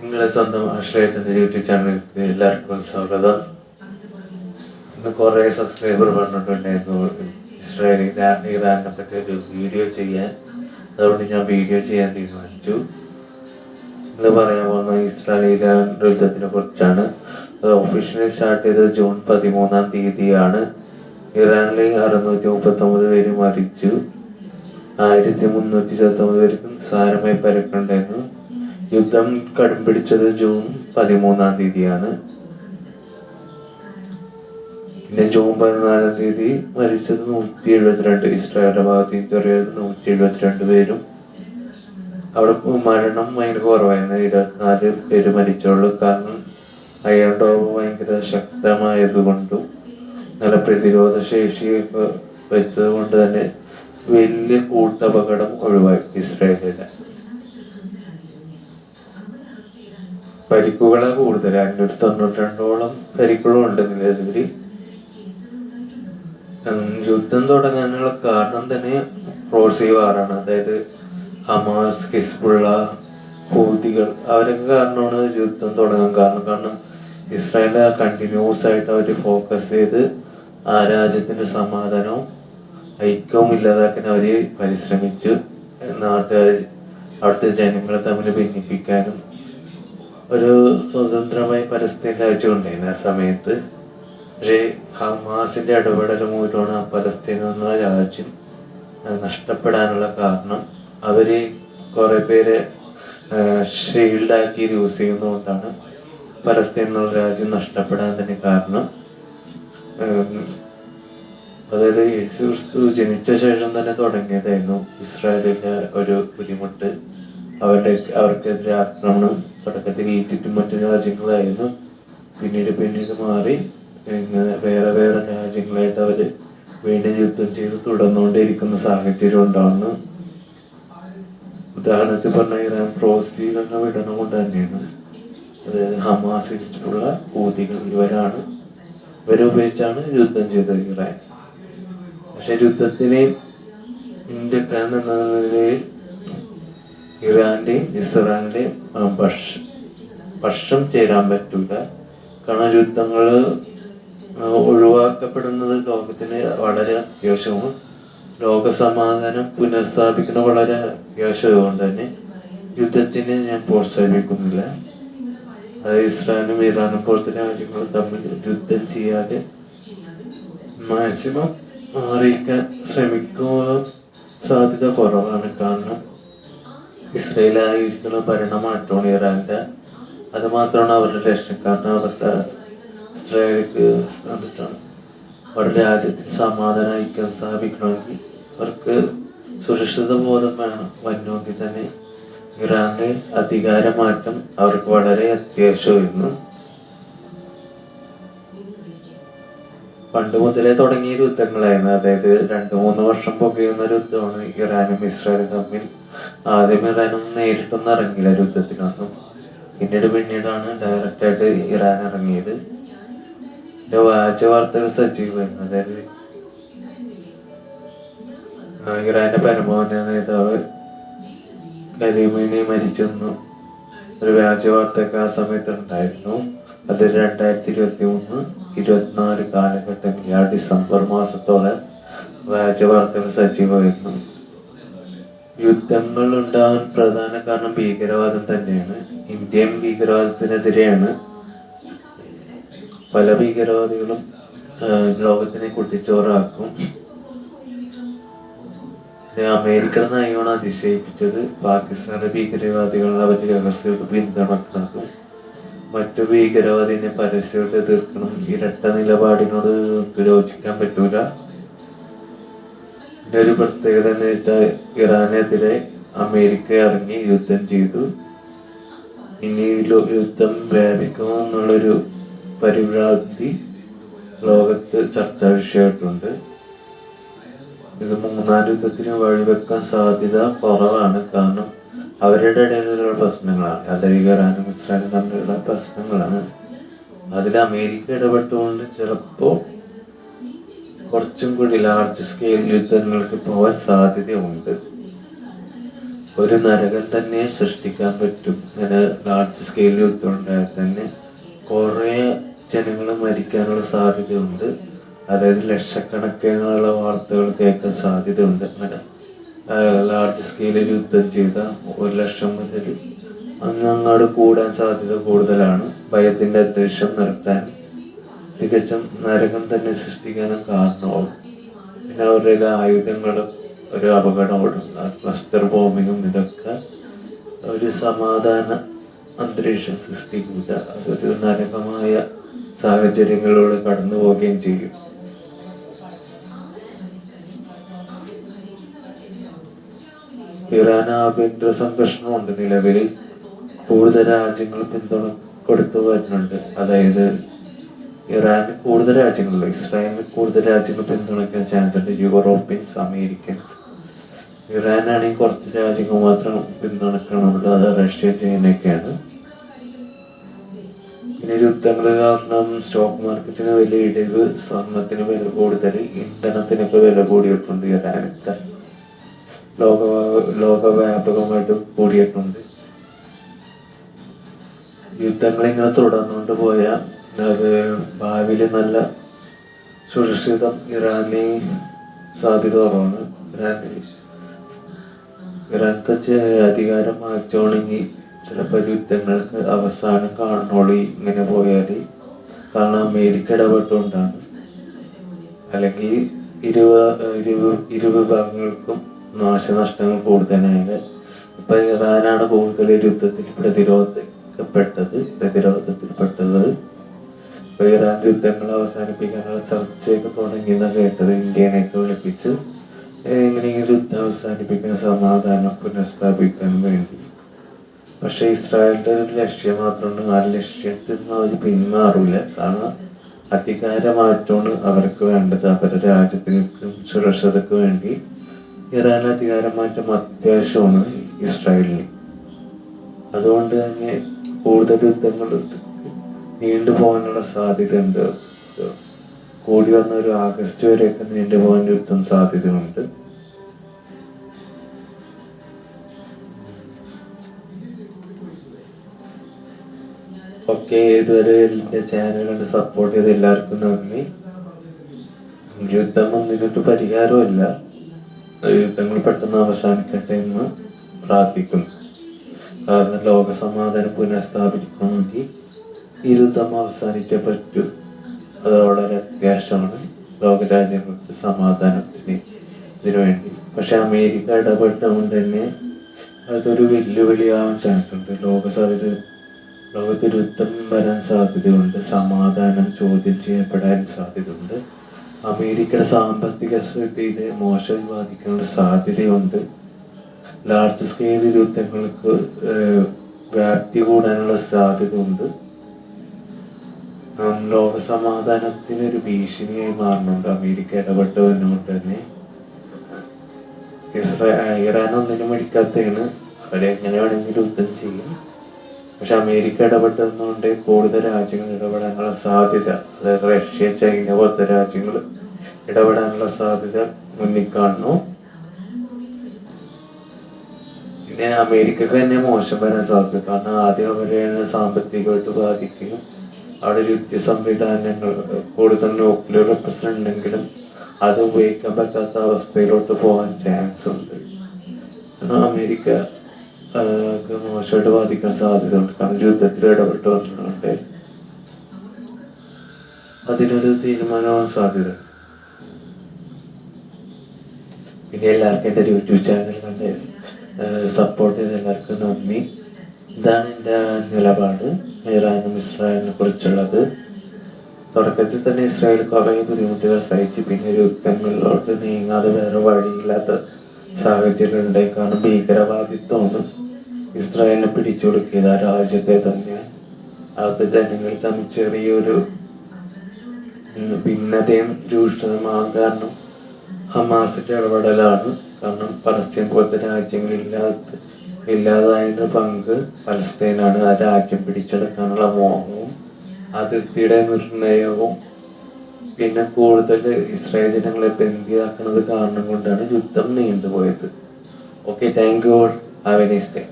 നിങ്ങളെ സ്വന്തം ആശ്രയത്തിന്റെ യൂട്യൂബ് ചാനലിലേക്ക് എല്ലാവർക്കും സ്വാഗതം. ഇന്ന് കുറേ സബ്സ്ക്രൈബർ പറഞ്ഞിട്ടുണ്ടായിരുന്നു ഇസ്രായേൽ ഇറാൻ ഇറാനെ പറ്റി ഒരു വീഡിയോ ചെയ്യാൻ. അതുകൊണ്ട് ഞാൻ വീഡിയോ ചെയ്യാൻ തീരുമാനിച്ചു. ഇന്ന് പറയാൻ പോകുന്ന ഇസ്രായേൽ ഇറാൻ യുദ്ധത്തിനെ കുറിച്ചാണ്. അത് ഒഫീഷ്യലി സ്റ്റാർട്ട് ചെയ്തത് ജൂൺ പതിമൂന്നാം തീയതിയാണ്. ഇറാനിലെ അറുന്നൂറ്റി മുപ്പത്തി ഒമ്പത് പേര് മരിച്ചു. ആയിരത്തി മുന്നൂറ്റി ഇരുപത്തി ഒമ്പത് പേർക്കും സാരമായി പരക്കുണ്ടായിരുന്നു. യുദ്ധം കടും പിടിച്ചത് ജൂൺ പതിമൂന്നാം തീയതിയാണ്. പിന്നെ ജൂൺ പതിനാലാം തീയതി മരിച്ചത് നൂറ്റി എഴുപത്തിരണ്ട് ഇസ്രായേലിന്റെ ഭാഗത്ത് ചെറിയത് നൂറ്റി എഴുപത്തിരണ്ട് പേരും. അവിടെ മരണം ഭയങ്കര കുറവായിരുന്നു. ഇരുപത്തിനാല് പേര് മരിച്ചുള്ളൂ. കാരണം അയൺ ഡോം ഭയങ്കര ശക്തമായത് കൊണ്ടും നല്ല പ്രതിരോധ ശേഷി വെച്ചത് കൊണ്ട് തന്നെ വലിയ കൂട്ടപകടം ഒഴിവാക്കി ഇസ്രായേലിന്. പരിക്കുകളെ കൂടുതൽ അഞ്ഞൂറ്റി തൊണ്ണൂറ്റി രണ്ടോളം പരിക്കുകളും ഉണ്ട് നിലവിൽ യുദ്ധം തുടങ്ങാനുള്ള കാരണം തന്നെ റോസി വാറാണ് അതായത് ഹമാസ് ഹിസ്ബുള്ള ഹൂതികൾ അവരൊക്കെ കാരണമാണ് യുദ്ധം തുടങ്ങാൻ കാരണം. കാരണം ഇസ്രായേൽ കണ്ടിന്യൂസ് ആയിട്ട് അവർ ഫോക്കസ് ചെയ്ത് ആ രാജ്യത്തിന്റെ സമാധാനവും ഐക്യവും ഇല്ലാതാക്കാൻ അവർ പരിശ്രമിച്ചു. നാട്ടുകാർ അവിടുത്തെ ജനങ്ങളെ തമ്മിൽ ഭിന്നിപ്പിക്കാനും ഒരു സ്വതന്ത്രമായി പലസ്തീൻ രാജ്യം സമയത്ത് പക്ഷേ ഹമാസിന്റെ ഇടപെടൽ മൂലമാണ് ആ പലസ്തീൻ എന്നുള്ള രാജ്യം നഷ്ടപ്പെടാനുള്ള കാരണം. അവർ കുറെ പേര് ഷീൽഡാക്കി യൂസ് ചെയ്യുന്നതുകൊണ്ടാണ് പലസ്തീൻ എന്നുള്ള രാജ്യം നഷ്ടപ്പെടാൻ തന്നെ കാരണം. അതായത് യേശു ക്രിസ്തു ജനിച്ച ശേഷം തന്നെ തുടങ്ങിയതായിരുന്നു ഇസ്രായേലിന്റെ ഒരു ബുദ്ധിമുട്ട്. അവരുടെ അവർക്കെതിരെ ആക്രമണം. തുടക്കത്തിൽ ഈജിപ്തും മറ്റു രാജ്യങ്ങളായിരുന്നു. പിന്നീട് പിന്നീട് മാറി ഇങ്ങനെ വേറെ വേറെ രാജ്യങ്ങളായിട്ട് അവർ വീണ്ടും യുദ്ധം ചെയ്ത് തുടർന്നുകൊണ്ടിരിക്കുന്ന സാഹചര്യം ഉണ്ടാവുന്നു. ഉദാഹരണത്തിൽ പറഞ്ഞ ഇറാൻ എന്ന വിടണം കൊണ്ട് തന്നെയാണ്. അതായത് ഹമാസ് ഇരിച്ചിട്ടുള്ള ഇവരാണ്. ഇവരെ ഉപയോഗിച്ചാണ് യുദ്ധം ചെയ്തത് ഇറാൻ. പക്ഷെ യുദ്ധത്തിന് ഇന്ത്യക്കാരൻ എന്ന നിലയിൽ ഇറാന്റെയും ഇസ്രായേലിന്റെയും പക്ഷ- പക്ഷം ചേരാൻ പറ്റൂല. കാരണം യുദ്ധങ്ങൾ ഒഴിവാക്കപ്പെടുന്നത് ലോകത്തിന് വളരെ അത്യാവശ്യവും ലോക സമാധാനം പുനഃസ്ഥാപിക്കുന്നത് വളരെ അത്യാവശ്യമായതുകൊണ്ട് തന്നെ യുദ്ധത്തിന് ഞാൻ പ്രോത്സാഹിപ്പിക്കുന്നില്ല. അത് ഇസ്രായേലും ഇറാനും പോലത്തെ രാജ്യങ്ങൾ തമ്മിൽ യുദ്ധം ചെയ്യാതെ മാക്സിമം മാറിയിക്കാൻ ശ്രമിക്കുക സാധ്യത കുറവാണ്. കാരണം ഇസ്രയേലായിരിക്കുന്ന ഭരണമാറ്റമാണ് ഇറാന്റെ അത് മാത്രമാണ് അവരുടെ ലക്ഷ്യം കാരണം അവരുടെ ഇസ്രയേലിക്ക് വന്നിട്ടാണ്. അവരുടെ രാജ്യത്തിൽ സമാധാനം ഐക്യം സ്ഥാപിക്കണമെങ്കിൽ അവർക്ക് സുരക്ഷിത ബോധം വേണം. വന്നുമെങ്കിൽ തന്നെ ഇറാന്റെ അധികാരമാറ്റം അവർക്ക് വളരെ അത്യാവശ്യമായിരുന്നു. പണ്ട് മുതലേ തുടങ്ങിയ യുദ്ധങ്ങളായിരുന്നു. അതായത് രണ്ടു മൂന്ന് വർഷം പുകയുന്ന ഒരു യുദ്ധമാണ് ഇറാനും ഇസ്രായേലും തമ്മിൽ. ആദ്യം ഇറാനും നേരിട്ടൊന്നും ഇറങ്ങില്ല യുദ്ധത്തിനൊന്നും. പിന്നീട് പിന്നീടാണ് ഡയറക്റ്റ് ആയിട്ട് ഇറാൻ ഇറങ്ങിയത്. വ്യാജ വാർത്തകൾ സജീവമായിരുന്നു അതായത് ഇറാന്റെ പരമോന്നത നേതാവ് കരീമിനെ മരിച്ചെന്നു ഒരു വ്യാജ വാർത്തയൊക്കെ ആ സമയത്ത് ഉണ്ടായിരുന്നു. അത് രണ്ടായിരത്തി ഇരുപത്തി മൂന്ന് ഇരുപത്തിനാല് കാലഘട്ടങ്ങളിൽ ആ ഡിസംബർ മാസത്തോളം വ്യാജ വാർത്തകൾ സജീവമായിരുന്നു. യുദ്ധങ്ങൾ ഉണ്ടാകാൻ പ്രധാന കാരണം ഭീകരവാദം തന്നെയാണ്. ഇന്ത്യയും ഭീകരവാദത്തിനെതിരെയാണ് പല ഭീകരവാദികളും ലോകത്തിനെ കുട്ടിച്ചോറാക്കും. അമേരിക്കൻ നയമാണ് അതിശയിപ്പിച്ചത്. പാകിസ്ഥാന്റെ ഭീകരവാദികൾ അവരുടെ രഹസ്യമായിട്ട് പിന്തുണക്കുന്നതും മറ്റു ഭീകരവാദിനെ പരസ്യമായിട്ട് എതിർക്കണം. ഇരട്ട നിലപാടിനോട് യോജിക്കാൻ പറ്റൂല. പിന്നെ ഒരു പ്രത്യേകത എന്ന് വെച്ചാൽ ഇറാനെതിരെ അമേരിക്ക ഇറങ്ങി യുദ്ധം ചെയ്തു. ഇനി യുദ്ധം വ്യാപിക്കുമോ എന്നുള്ളൊരു പരിഭ്രാന്തി ലോകത്ത് ചർച്ചാ വിഷയമായിട്ടുണ്ട്. ഇത് മൂന്നാം യുദ്ധത്തിന് വഴിവെക്കാൻ സാധ്യത കുറവാണ്. കാരണം അവരുടെ ഇടയിലുള്ള പ്രശ്നങ്ങളാണ്. അദ്ദേഹം ഇറാനും ഇസ്രായേലും തമ്മിലുള്ള പ്രശ്നങ്ങളാണ്. അതിൽ അമേരിക്ക ഇടപെട്ടുകൊണ്ട് ചിലപ്പോൾ കുറച്ചും കൂടി ലാർജ് സ്കെയിൽ യുദ്ധങ്ങൾക്ക് പോകാൻ സാധ്യതയുണ്ട്. ഒരു നരകം തന്നെ സൃഷ്ടിക്കാൻ പറ്റും. അങ്ങനെ ലാർജ് സ്കെയിൽ യുദ്ധം ഉണ്ടായാൽ തന്നെ കുറേ ജനങ്ങൾ മരിക്കാനുള്ള സാധ്യതയുണ്ട്. അതായത് ലക്ഷക്കണക്കിനുള്ള വാർത്തകൾ കേൾക്കാൻ സാധ്യതയുണ്ട്. അങ്ങനെ ലാർജ് സ്കെയിലിൽ യുദ്ധം ചെയ്ത ഒരു ലക്ഷം മുതൽ അന്ന് അങ്ങങ്ങോട് കൂടാൻ സാധ്യത കൂടുതലാണ്. ഭയത്തിന്റെ അന്തരീക്ഷം നിർത്താൻ തികച്ചും നരകം തന്നെ സൃഷ്ടിക്കാനും കാരണമാവും പിന്നെ അവരുടെ ആയുധങ്ങളും ഒരു അപകടവും ക്ലസ്റ്റർ ബോംബിങ്ങും ഇതൊക്കെ ഒരു സമാധാന അന്തരീക്ഷം സൃഷ്ടിക്കുക അതൊരു നരകമായ സാഹചര്യങ്ങളിലൂടെ കടന്നു പോവുകയും ചെയ്യും. ഇറാൻ ആഭ്യന്തര സംഘർഷണമുണ്ട് നിലവിൽ. കൂടുതൽ രാജ്യങ്ങൾ പിന്തുണ കൊടുത്തു വരുന്നുണ്ട്. അതായത് ഇറാൻ കൂടുതൽ രാജ്യങ്ങളിൽ ഇസ്രായേലിന് കൂടുതൽ രാജ്യങ്ങൾ പിന്തുണയ്ക്കാൻ ചാൻസ് ഉണ്ട്. Europeans Americans. ഇറാനാണെങ്കിൽ കുറച്ച് രാജ്യങ്ങൾ മാത്രം പിന്തുണക്കണമുണ്ട് അത് റഷ്യ ചൈനയൊക്കെയാണ് പിന്നെ യുദ്ധങ്ങൾ കാരണം സ്റ്റോക്ക് മാർക്കറ്റിന് വലിയ ഇടിവ് സ്വർണത്തിന് വില കൂടുതൽ ഇന്ധനത്തിനൊക്കെ വില കൂടിയിട്ടുണ്ട്. ഇറാനത്തെ ലോക ലോകവ്യാപകമായിട്ടും കൂടിയിട്ടുണ്ട്. യുദ്ധങ്ങൾ ഇങ്ങനെ തുടർന്നുകൊണ്ട് പോയ അത് ഭാവിയിൽ നല്ല സുരക്ഷിതം ഇറാനി സാധ്യത കുറവാണ്. ഇറാനിൽ ഇറാനത്തെ അധികാരം മാറ്റുകയാണെങ്കിൽ ചിലപ്പോൾ യുദ്ധങ്ങൾക്ക് അവസാനം കാണുള്ളൂ ഇങ്ങനെ പോയാൽ കാരണം അമേരിക്ക ഇടപെട്ടുകൊണ്ടാണ്. അല്ലെങ്കിൽ ഇരുവ ഇരു ഇരുവിഭാഗങ്ങൾക്കും നാശനഷ്ടങ്ങൾ കൂടുതലായത്. ഇപ്പൊ ഇറാനാണ് കൂടുതൽ യുദ്ധത്തിൽ പ്രതിരോധിക്കപ്പെട്ടത് പ്രതിരോധത്തിൽപ്പെട്ടത്. ഇപ്പൊ ഇറാൻ യുദ്ധങ്ങൾ അവസാനിപ്പിക്കാനുള്ള ചർച്ചയൊക്കെ തുടങ്ങിയെന്നാണ് കേട്ടത്. ഇന്ത്യനെയൊക്കെ വിളിപ്പിച്ച് എങ്ങനെയെങ്കിലും യുദ്ധം അവസാനിപ്പിക്കാൻ സമാധാനം പുനഃസ്ഥാപിക്കാൻ വേണ്ടി. പക്ഷെ ഇസ്രായേലിന്റെ ഒരു ലക്ഷ്യം മാത്രമുണ്ട്. ആ ലക്ഷ്യത്തിൽ നിന്ന് അവർ പിന്മാറില്ല കാരണം അധികാരമാറ്റമാണ് അവർക്ക് വേണ്ടത്. അവരുടെ രാജ്യത്തിനും സുരക്ഷതയ്ക്ക് വേണ്ടി. ഇറാൻ അധികാരമാറ്റം അത്യാവശ്യമാണ് ഇസ്രായേലിന്. അതുകൊണ്ട് തന്നെ കൂടുതൽ യുദ്ധങ്ങൾ നീണ്ടു പോകാനുള്ള സാധ്യതയുണ്ട്. കൂടി വന്ന ഒരു ആഗസ്റ്റ് വരെയൊക്കെ നീണ്ടു പോകാൻ യുദ്ധം സാധ്യതയുണ്ട്. ഓക്കെ ഇതുവരെ എന്റെ ചാനൽ കണ്ട് സപ്പോർട്ട് ചെയ്ത എല്ലാവർക്കും നന്ദി. യുദ്ധം ഒന്നിനൊട്ട് പരിഹാരമല്ല യുദ്ധങ്ങൾ പെട്ടെന്ന് അവസാനിക്കട്ടെ എന്ന് പ്രാർത്ഥിക്കുന്നു. കാരണം ലോക സമാധാനം പുനഃസ്ഥാപിക്കണമെങ്കിൽ ഈ യുദ്ധം അവസാനിച്ചേ പറ്റൂ. അത് വളരെ അത്യാവശ്യമാണ്. ലോകരാജ്യങ്ങൾക്ക് സമാധാനത്തിന് ഇതിനു വേണ്ടി. പക്ഷെ അമേരിക്ക ഇടപെട്ടുകൊണ്ട് തന്നെ അതൊരു വെല്ലുവിളിയാവാൻ ചാൻസ് ഉണ്ട്. ലോക സാധ്യത ലോകത്തിൽ യുദ്ധം വരാൻ സാധ്യതയുണ്ട്. സമാധാനം ചോദ്യം ചെയ്യപ്പെടാൻ സാധ്യതയുണ്ട്. അമേരിക്കയുടെ സാമ്പത്തിക സ്ഥിതിയിൽ മോശം ബാധിക്കാനുള്ള സാധ്യതയുണ്ട്. ലാർജ് സ്കെയിൽ യുദ്ധങ്ങൾക്ക് വ്യാപ്തി കൂടാനുള്ള സാധ്യതയുണ്ട്. ഉം, ലോക സമാധാനത്തിന് ഒരു ഭീഷണിയായി മാറുന്നുണ്ട് അമേരിക്ക ഇടപെട്ടതുകൊണ്ട് തന്നെ. ഇസ്രാ ഇറാൻ ഒന്നിനും മേടിക്കാത്തതാണ് അവരെ എങ്ങനെ വേണമെങ്കിലും യുദ്ധം ചെയ്യും. പക്ഷെ അമേരിക്ക ഇടപെട്ടതുകൊണ്ട് കൂടുതൽ രാജ്യങ്ങൾ ഇടപെടാനുള്ള സാധ്യത അതായത് റഷ്യ ചൈന പോലത്തെ രാജ്യങ്ങൾ ഇടപെടാനുള്ള സാധ്യത മുന്നിൽ കാണുന്നു പിന്നെ അമേരിക്കക്ക് തന്നെ മോശം വരാൻ സാധ്യത കാരണം ആദ്യം അവരെ സാമ്പത്തികമായിട്ട് ബാധിക്കും അവിടെ യുദ്ധ സംവിധാനങ്ങൾ കൂടുതൽ ന്യൂക്ലിയർ വെപ്പൺസ് ഉണ്ടെങ്കിലും അത് ഉപയോഗിക്കാൻ പറ്റാത്ത അവസ്ഥയിലോട്ട് പോകാൻ ചാൻസ് ഉണ്ട്. അമേരിക്ക മോശമായിട്ട് ബാധിക്കാൻ സാധ്യതയുണ്ട്. കാരണം യുദ്ധത്തിൽ ഇടപെട്ട് വന്നിട്ടുണ്ട് അതിനൊരു തീരുമാനമാണ് സാധ്യത. പിന്നെ എല്ലാവർക്കും എന്റെ യൂട്യൂബ് ചാനൽ കണ്ട് സപ്പോർട്ട് ചെയ്ത എല്ലാവർക്കും നന്ദി. ഇതാണ് എന്റെ നിലപാട്. ഇറാനും ഇസ്രായേലിനെ കുറിച്ചുള്ളത്. തുടക്കത്തിൽ തന്നെ ഇസ്രായേൽ കുറേ ബുദ്ധിമുട്ടുകൾ സഹിച്ച് പിന്നെ യുദ്ധങ്ങളിലോട്ട് നീങ്ങാതെ വേറെ വഴിയില്ലാത്ത സാഹചര്യം ഉണ്ടായിക്കാണ് ഭീകരവാദിത്വമാണ് ഇസ്രായേലിനെ പിടിച്ചൊടുക്കിയത് ആ രാജ്യത്തെ തന്നെ അവിടുത്തെ ജനങ്ങൾ തമ്മിൽ ചെറിയൊരു ഭിന്നതയും രൂക്ഷതമാകാൻ കാരണം ഹമാസിന്റെ ഇടപെടലാണ്. കാരണം പലസ്തീൻ പോലത്തെ രാജ്യങ്ങളില്ലാത്ത ഇല്ലാതായതിന്റെ പങ്ക് പലസ്തീനാണ്. ആ രാജ്യം പിടിച്ചെടുക്കാനുള്ള മോഹവും അതിർത്തിയുടെ നിർണയവും പിന്നെ കൂടുതൽ ഇസ്രായേൽ ജനങ്ങളെ ബന്ദിയാക്കുന്നത് കാരണം കൊണ്ടാണ് യുദ്ധം നീണ്ടുപോയത്. Okay thank you have a nice day